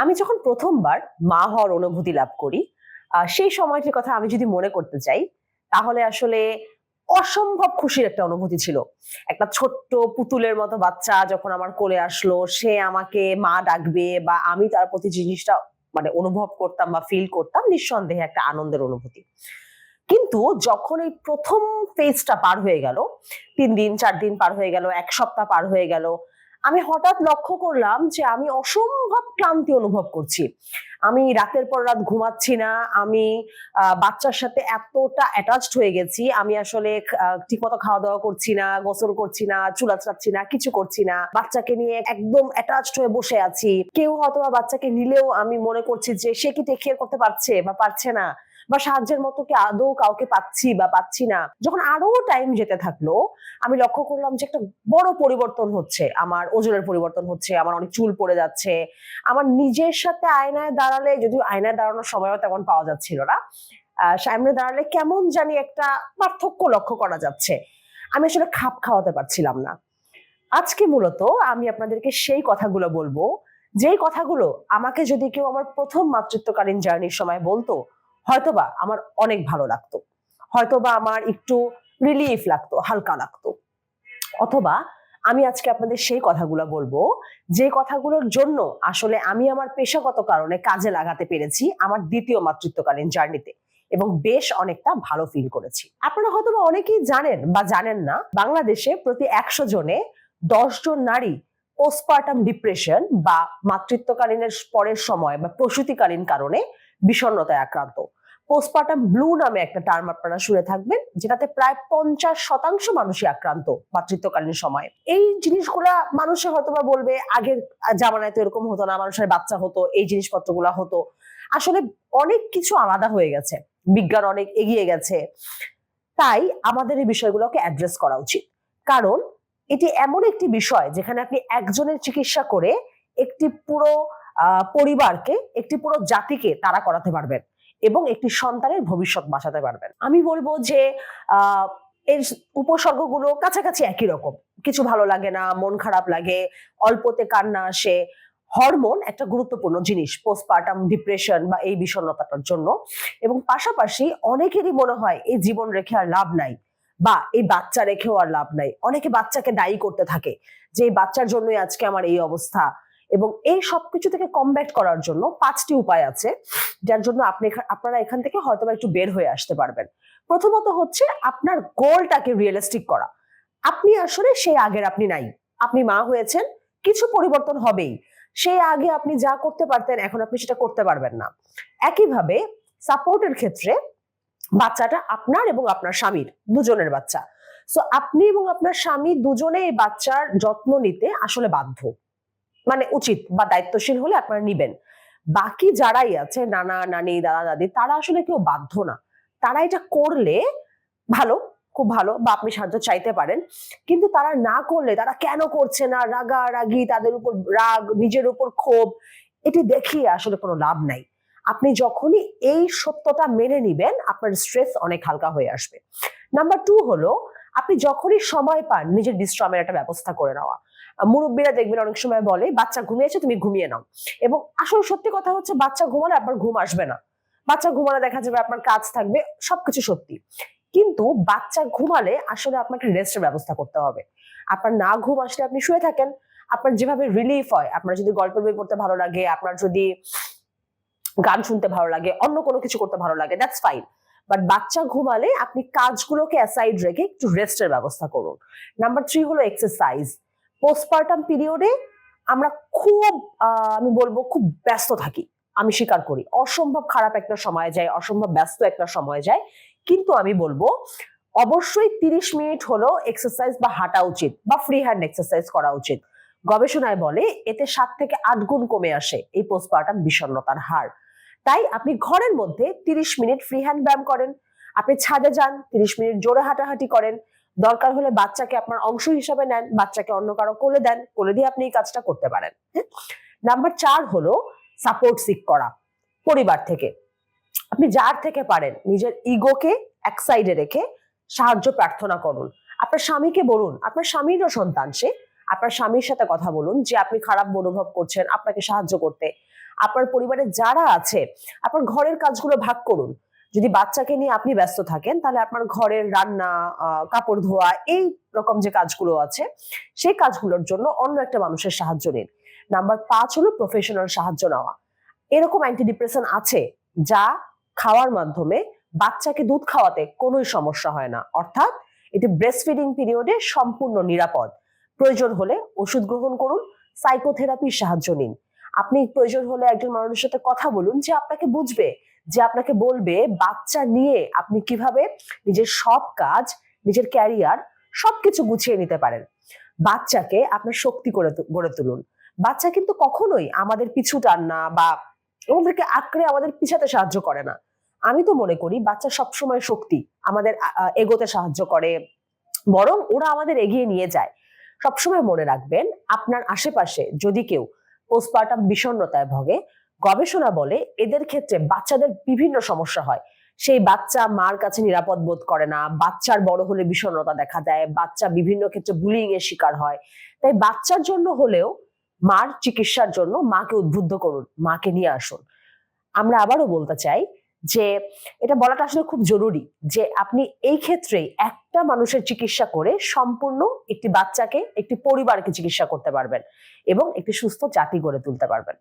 আমি যখন প্রথমবার মা হওয়ার অনুভূতি লাভ করি সেই সময়টির কথা আমি যদি মনে করতে চাই, তাহলে আসলে অসম্ভব খুশির একটা অনুভূতি ছিল। একটা ছোট্ট পুতুলের মতো বাচ্চা যখন আমার কোলে আসলো, সে আমাকে মা ডাকবে বা আমি তার প্রতি জিনিসটা মানে অনুভব করতাম বা ফিল করতাম, নিঃসন্দেহে একটা আনন্দের অনুভূতি। কিন্তু যখন এই প্রথম ফেজটা পার হয়ে গেল, তিন দিন, চার দিন পার হয়ে গেল, এক সপ্তাহ পার হয়ে গেল আমি হঠাৎ লক্ষ্য করলাম যে আমি অসম্ভব ক্লান্তি অনুভব করছি। আমি রাতের পর রাত ঘুমাচ্ছি না, আমি বাচ্চার সাথে এতটা অ্যাটাচড হয়ে গেছি। আমি আসলে ঠিকমতো খাওয়া দাওয়া করছি না, গোসল করছি না, চুলা চাচ্ছি না, কিছু করছি না। বাচ্চাকে নিয়ে একদম অ্যাটাচড হয়ে বসে আছি। কেউ হয়তো বাচ্চাকে নিলেও আমি মনে করছি যে সে কি টেক কেয়ার করতে পারছে বা পারছে না। বা সাহায্যের মতো কি আদৌ কাউকে পাচ্ছি বা পাচ্ছি না, যখন আরও টাইম যেতে থাকল, আমি লক্ষ্য করলাম যে একটা বড় পরিবর্তন হচ্ছে। আমার ওজনের পরিবর্তন হচ্ছে, আমার অনেক চুল পড়ে যাচ্ছে, আমার নিজের সাথে আয়নায় দাঁড়ালে, যদিও আয়নায় দাঁড়ানোর সময়ও তেমন পাওয়া যাচ্ছিল না সামনে দাঁড়ালে কেমন জানি একটা পার্থক্য লক্ষ্য করা যাচ্ছে। আমি আসলে খাপ খাওয়াতে পারছিলাম না। আজকে মূলত আমি আপনাদেরকে সেই কথাগুলো বলব, যেই কথাগুলো আমাকে যদি কেউ আমার প্রথম মাতৃত্বকালীন জার্নির সময় বলতো হয়তোবা আমার অনেক ভালো লাগতো। হয়তোবা আমার একটু রিলিফ লাগতো, হালকা লাগতো। অথবা আমি আজকে আপনাদের সেই কথাগুলো বলব, যে কথাগুলোর জন্য আসলে আমি আমার পেশাগত কারণে কাজে লাগাতে পেরেছি আমার দ্বিতীয় মাতৃত্বকালীন জার্নিতে এবং বেশ অনেকটা ভালো ফিল করেছি। আপনারা হয়তো অনেকেই জানেন বা জানেন না, বাংলাদেশে প্রতি একশো জনে জন নারী পোস্টপার্টাম ডিপ্রেশন বা মাতৃত্বকালীনের পরের সময় বা প্রসূতিকালীন কারণে বিষণ্ণতায় আক্রান্ত। পোস্টপার্টাম ব্লু নামে একটা টার্ম আপনারা শুনে থাকবেন, যেটাতে প্রায় পঞ্চাশ শতাংশ মানুষই আক্রান্ত মাতৃত্বকালীন সময়। এই জিনিসগুলা মানুষে হয়তো বা বলবে, আগের জামানায় তো এরকম হতো না, মানুষের বাচ্চা হতো, এই জিনিসপত্রগুলা হতো। আসলে অনেক কিছু আলাদা হয়ে গেছে, বিজ্ঞান অনেক এগিয়ে গেছে। তাই আমাদের এই বিষয়গুলোকে অ্যাড্রেস করা উচিত। কারণ এটি এমন একটি বিষয়, যেখানে আপনি একজনের চিকিৎসা করে একটি পুরো পরিবারকে একটি পুরো জাতিকে তারা করাতে পারবেন এবং একটি সন্তানের ভবিষ্যৎ বাঁচাতে পারবেন। আমি বলব যে এর উপসর্গগুলো কাছাকাছি একই রকম। কিছু ভালো লাগে না, মন খারাপ লাগে, অল্পতে কান্না আসে। হরমোন একটা গুরুত্বপূর্ণ জিনিস পোস্টপার্টাম ডিপ্রেশন বা এই বিষণ্ণতাটার জন্য। এবং পাশাপাশি অনেকেরই মনে হয়, এই জীবন রেখে আর লাভ নাই বা এই বাচ্চা রেখেও আর লাভ নাই। অনেকে বাচ্চাকে দায়ী করতে থাকে যে এই বাচ্চার জন্যই আজকে আমার এই অবস্থা। এবং এই সবকিছু থেকে কমব্যাট করার জন্য পাঁচটি উপায় আছে, যার জন্য আপনি আপনারা এখান থেকে হয়তো একটু বের হয়ে আসতে পারবেন। প্রথমত হচ্ছে আপনার গোলটাকে রিয়েলিস্টিক করা। আপনি আসলে সেই আগের আপনি নাই। আপনি মা হয়েছেন, কিছু পরিবর্তন হবেই। সেই আগে আপনি যা করতে পারতেন, এখন আপনি সেটা করতে পারবেন না। একইভাবে সাপোর্টের ক্ষেত্রে বাচ্চাটা আপনার এবং আপনার স্বামীর, দুজনের বাচ্চা। সো আপনি এবং আপনার স্বামী দুজনে এই বাচ্চার যত্ন নিতে আসলে বাধ্য। মানে উচিত বা দায়িত্বশীল হলে আপনারা নিবেন। বাকি যারাই আছে, নানা, নানি, দাদা, দাদি, তারা আসলে কেউ বাধ্য না। তারা এটা করলে ভালো, খুব ভালো বা আপনি সাহায্য চাইতে পারেন। কিন্তু তারা না করলে, তারা কেন করছে না? রাগা রাগি তাদের উপর রাগ, নিজের উপর ক্ষোভ, এটি দেখিয়ে আসলে কোনো লাভ নাই। আপনি যখনই এই সত্যটা মেনে নিবেন, আপনার স্ট্রেস অনেক হালকা হয়ে আসবে। নাম্বার টু হলো, আপনি যখনই সময় পান, নিজের বিশ্রামের একটা ব্যবস্থা করে নেওয়া। মুরব্বীরা দেখবেন অনেক সময় বলে, বাচ্চা ঘুমিয়েছে তুমি ঘুমিয়ে নাও। এবং আসল সত্যি কথা হচ্ছে, বাচ্চা ঘুমালে আপনার ঘুম আসবে না। বাচ্চা ঘুমালে দেখা যাবে আপনার কাজ থাকবে, সবকিছু সত্যি। কিন্তু বাচ্চা ঘুমালে আসলে আপনাকে রেস্টের ব্যবস্থা করতে হবে। আপনার না ঘুম আসলে আপনি শুয়ে থাকেন। আপনার যেভাবে রিলিফ হয়, আপনার যদি গল্পের বই পড়তে ভালো লাগে, আপনার যদি গান শুনতে ভালো লাগে, অন্য কোনো কিছু করতে ভালো লাগে দ্যাটস ফাইন বাট বাচ্চা ঘুমালে আপনি কাজগুলোকে অ্যাসাইড রেখে একটু রেস্টের ব্যবস্থা করুন। নাম্বার থ্রি হলো এক্সারসাইজ পোস্টপার্টাম পিরিয়ডে আমরা খুব আমি বলব খুব ব্যস্ত থাকি। আমি স্বীকার করি, অসম্ভব খারাপ একটা সময় যায়, অসম্ভব ব্যস্ত একটা সময় যায়। কিন্তু আমি বলব, অবশ্যই তিরিশ মিনিট হলো এক্সারসাইজ বা হাঁটা উচিত বা ফ্রি হ্যান্ড এক্সারসাইজ করা উচিত। গবেষণায় বলে এতে সাত থেকে আট গুণ কমে আসে এই পোস্টপার্টাম বিষণ্ণতার হার। তাই আপনি ঘরের মধ্যে তিরিশ মিনিট ফ্রি হ্যান্ড ব্যায়াম করেন, আপনি ছাদে যান, তিরিশ মিনিট জোরে হাঁটাহাঁটি করেন দরকার হলে বাচ্চাকে আপনার অংশ হিসাবে নেন, বাচ্চাকে অন্য কারও কোলে দেন, কোলে দিয়ে আপনি এই কাজটা করতে পারেন। নাম্বার চার হলো সাপোর্ট সিক করা, পরিবার থেকে। আপনি যার থেকে পারেন, নিজের ইগোকে এক সাইডে রেখে সাহায্য প্রার্থনা করুন। আপনার স্বামীকে বলুন, আপনার স্বামীরও সন্তান সে। আপনার স্বামীর সাথে কথা বলুন, যে আপনি খারাপ অনুভব করছেন আপনাকে সাহায্য করতে। আপনার পরিবারে যারা আছে, আপনার ঘরের কাজগুলো ভাগ করুন। যদি বাচ্চাকে নিয়ে আপনি ব্যস্ত থাকেন, তাহলে আপনার ঘরের রান্না কাপড় ধোয়া, এই রকম যে কাজগুলো আছে, সেই কাজগুলোর জন্য অন্য একটা মানুষের সাহায্য নিন। নাম্বার পাঁচ হলো প্রফেশনাল সাহায্য নেওয়া। এরকম অ্যান্টিডিপ্রেশন আছে যা খাওয়ার মাধ্যমে বাচ্চাকে দুধ খাওয়াতে কোনোই সমস্যা হয় না। অর্থাৎ এটি ব্রেস্ট ফিডিং পিরিয়ডে সম্পূর্ণ নিরাপদ। প্রয়োজন হলে ওষুধ গ্রহণ করুন সাইকোথেরাপির সাহায্য নিন। আপনি প্রয়োজন হলে একজন মানুষের সাথে কথা বলুন যে আপনাকে বুঝবে যে আপনাকে বলবে, বাচ্চা নিয়ে আপনি কীভাবে নিজের সব কাজ, নিজের ক্যারিয়ার সবকিছু গুছিয়ে নিতে পারেন। বাচ্চাকে আপনার শক্তি করে গড়ে তুলুন। বাচ্চা কিন্তু কখনোই আমাদের পিছু টান না বা ওদেরকে আঁকড়ে আমাদের পিছাতে সাহায্য করে না। আমি তো মনে করি বাচ্চা সবসময় শক্তি আমাদের এগোতে সাহায্য করে। বরং ওরা আমাদের এগিয়ে নিয়ে যায়। সবসময় মনে রাখবেন, আপনার আশেপাশে যদি কেউ পোস্টপার্টাম বিষণ্ণতায় ভোগে গবেষণা বলে এদের ক্ষেত্রে বাচ্চাদের বিভিন্ন সমস্যা হয়। সেই বাচ্চা মার কাছে নিরাপদ বোধ করে না, বাচ্চার বড় হলে বিষণ্ণতা দেখা দেয়, বাচ্চা বিভিন্ন ক্ষেত্রে বুলিং এর শিকার হয়। তাই বাচ্চার জন্য হলেও মার চিকিৎসার জন্য মাকে উদ্বুদ্ধ করুন, মাকে নিয়ে আসুন। আমরা আবারও বলতে চাই যে এটা বলাটা আসলে খুব জরুরি যে আপনি এই ক্ষেত্রেই একটা মানুষের চিকিৎসা করে সম্পূর্ণ একটি বাচ্চাকে, একটি পরিবারকে চিকিৎসা করতে পারবেন এবং একটি সুস্থ জাতি গড়ে তুলতে পারবেন।